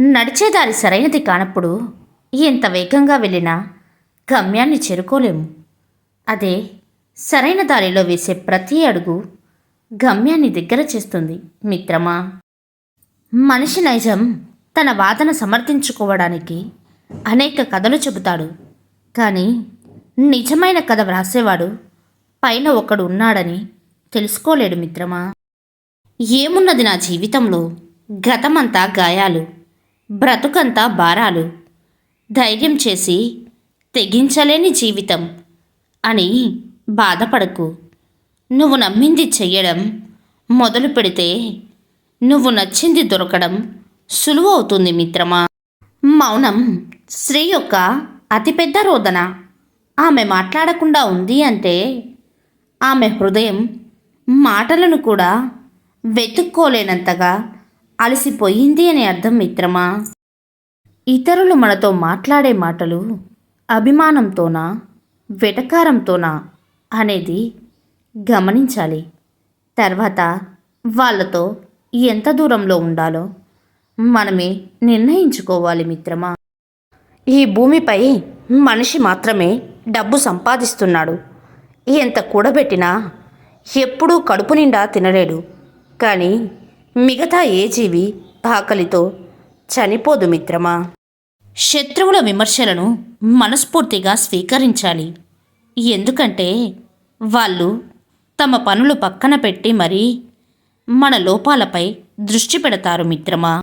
నడిచేదారి సరైనది కానప్పుడు ఎంత వేగంగా వెళ్ళినా గమ్యాన్ని చేరుకోలేము. అదే సరైన దారిలో వేసే ప్రతి అడుగు గమ్యాన్ని దగ్గర చేస్తుంది మిత్రమా? మనిషి నైజం తన వాదన సమర్థించుకోవడానికి అనేక కథలు చెబుతాడు. కానీ నిజమైన కథ వ్రాసేవాడు పైన ఒకడు ఉన్నాడని తెలుసుకోలేడు మిత్రమా? ఏమున్నది నా జీవితంలో గతమంతా గాయాలు? బ్రతుకంతా భారాలు. ధైర్యం చేసి తెగించలేని జీవితం అని బాధపడకు. నువ్వు నమ్మింది చెయ్యడం మొదలు పెడితే నువ్వు నచ్చింది దొరకడం సులువు అవుతుంది మిత్రమా. మౌనం స్త్రీ యొక్క అతిపెద్ద రోదన. ఆమె మాట్లాడకుండా ఉంది అంటే ఆమె హృదయం మాటలను కూడా వెతుక్కోలేనంతగా అలసిపోయింది అని అర్థం మిత్రమా? ఇతరులు మనతో మాట్లాడే మాటలు అభిమానంతోనా వెటకారంతోనా అనేది గమనించాలి. తర్వాత వాళ్ళతో ఎంత దూరంలో ఉండాలో మనమే నిర్ణయించుకోవాలి మిత్రమా? ఈ భూమిపై మనిషి మాత్రమే డబ్బు సంపాదిస్తున్నాడు. ఎంత కూడబెట్టినా ఎప్పుడూ కడుపు నిండా తినలేడు. కానీ మిగతా ఏ జీవి ఆకలితో చనిపోదు మిత్రమా? శత్రువుల విమర్శలను మనస్ఫూర్తిగా స్వీకరించాలి. ఎందుకంటే వాళ్ళు తమ పనులు పక్కన పెట్టి మరీ మన లోపాలపై దృష్టి పెడతారు మిత్రమా?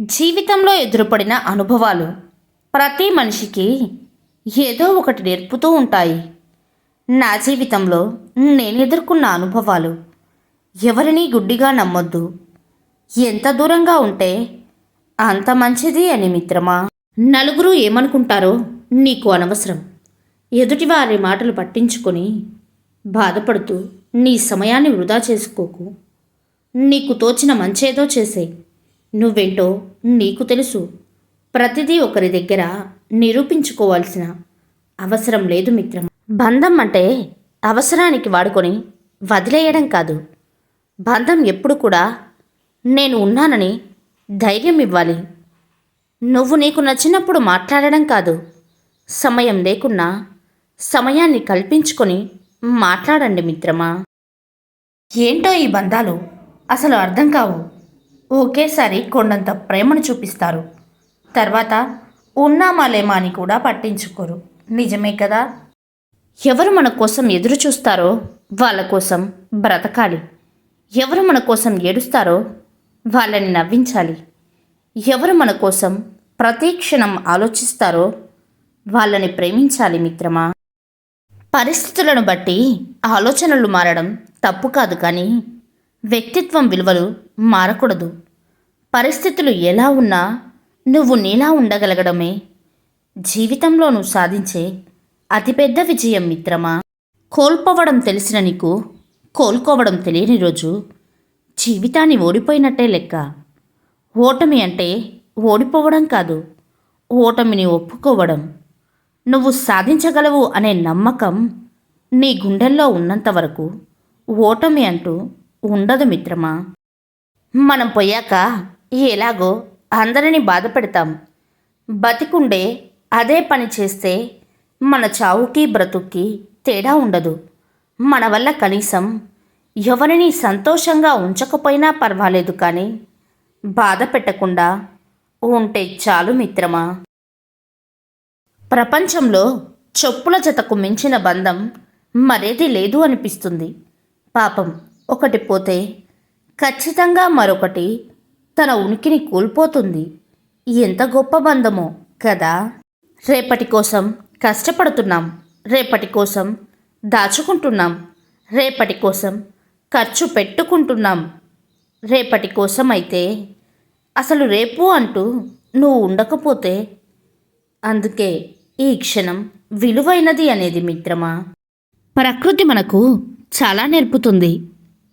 జీవితంలో ఎదురుపడిన అనుభవాలు ప్రతి మనిషికి ఏదో ఒకటి నేర్పుతూ ఉంటాయి. నా జీవితంలో నేను ఎదుర్కొన్న అనుభవాలు ఎవరినీ గుడ్డిగా నమ్మొద్దు. ఎంత దూరంగా ఉంటే అంత మంచిది అని మిత్రమా? నలుగురు ఏమనుకుంటారో నీకు అనవసరం. ఎదుటివారి మాటలు పట్టించుకొని బాధపడుతూ నీ సమయాన్ని వృధా చేసుకోకు. నీకు తోచిన మంచేదో చేసే. నువ్వేంటో నీకు తెలుసు. ప్రతిదీ ఒకరి దగ్గర నిరూపించుకోవాల్సిన అవసరం లేదు మిత్రం బంధం అంటే అవసరానికి వాడుకొని వదిలేయడం కాదు. బంధం ఎప్పుడు కూడా నేను ఉన్నానని ధైర్యం ఇవ్వాలి. నువ్వు నీకు నచ్చినప్పుడు మాట్లాడడం కాదు. సమయం లేకున్నా సమయాన్ని కల్పించుకొని మాట్లాడండి మిత్రమా. ఏంటో ఈ బంధాలు? అసలు అర్థం కావు. ఒకేసారి కొండంత ప్రేమను చూపిస్తారు. తర్వాత ఉన్నామా లేమా అని కూడా పట్టించుకోరు. నిజమే కదా? ఎవరు మన కోసం ఎదురు చూస్తారో వాళ్ళ కోసం బ్రతకాలి. ఎవరు మన కోసం ఏడుస్తారో వాళ్ళని నవ్వించాలి. ఎవరు మన కోసం ప్రతిక్షణం ఆలోచిస్తారో వాళ్ళని ప్రేమించాలి మిత్రమా? పరిస్థితులను బట్టి ఆలోచనలు మారడం తప్పు కాదు కానీ వ్యక్తిత్వం విలువలు మారకూడదు. పరిస్థితులు ఎలా ఉన్నా నువ్వు నీలా ఉండగలగడమే జీవితంలో నువ్వు సాధించే అతిపెద్ద విజయం మిత్రమా? కోల్పోవడం తెలిసిన నీకు కోలుకోవడం తెలియని రోజు జీవితాన్ని ఓడిపోయినట్టే లెక్క. ఓటమి అంటే ఓడిపోవడం కాదు ఓటమిని ఒప్పుకోవడం. నువ్వు సాధించగలవు అనే నమ్మకం నీ గుండెల్లో ఉన్నంత వరకు ఓటమి అంటూ ఉండదు మిత్రమా? మనం పోయాక ఎలాగో అందరినీ బాధ పెడతాం బతికుండే అదే పని చేస్తే మన చావుకి బ్రతుక్కి తేడా ఉండదు. మన వల్ల కనీసం ఎవరిని సంతోషంగా ఉంచకపోయినా పర్వాలేదు కానీ బాధ పెట్టకుండా ఉంటే చాలు మిత్రమా? ప్రపంచంలో చెప్పుల జతకు మించిన బంధం మరేది లేదు అనిపిస్తుంది. పాపం ఒకటి పోతే ఖచ్చితంగా మరొకటి తన ఉనికిని కోల్పోతుంది. ఎంత గొప్ప బంధమో కదా? రేపటి కోసం కష్టపడుతున్నాం. రేపటి కోసం దాచుకుంటున్నాం. రేపటి కోసం ఖర్చు పెట్టుకుంటున్నాం. రేపటి కోసం అయితే అసలు రేపు అంటూ నువ్వు ఉండకపోతే? అందుకే ఈ క్షణం విలువైనది అనేది మిత్రమా? ప్రకృతి మనకు చాలా నేర్పుతుంది.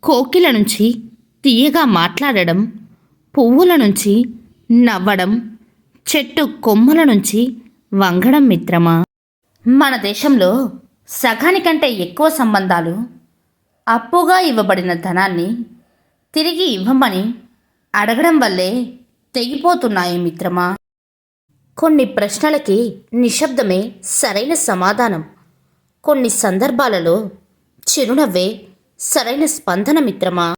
కోకిల నుంచి తీయగా మాట్లాడడం పువ్వుల నుంచి నవ్వడం చెట్టు కొమ్మల నుంచి వంగడం మిత్రమా? మన దేశంలో సగానికంటే ఎక్కువ సంబంధాలు అప్పుగా ఇవ్వబడిన ధనాన్ని తిరిగి ఇవ్వమని అడగడం వల్లే తెగిపోతున్నాయి మిత్రమా? కొన్ని ప్రశ్నలకి నిశ్శబ్దమే సరైన సమాధానం. కొన్ని సందర్భాలలో చిరునవ్వే సరైన స్పందన మిత్రమా?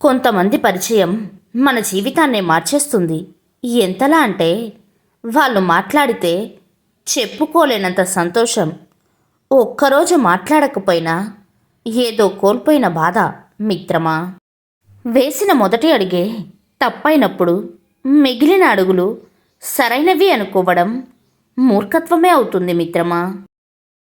కొంతమంది పరిచయం మన జీవితాన్నే మార్చేస్తుంది. ఎంతలా అంటే వాళ్ళు మాట్లాడితే చెప్పుకోలేనంత సంతోషం. ఒక్కరోజు మాట్లాడకపోయినా ఏదో కోల్పోయిన బాధ మిత్రమా? వేసిన మొదటి అడిగే తప్పైనప్పుడు మిగిలిన అడుగులు సరైనవి అనుకోవడం మూర్ఖత్వమే అవుతుంది మిత్రమా?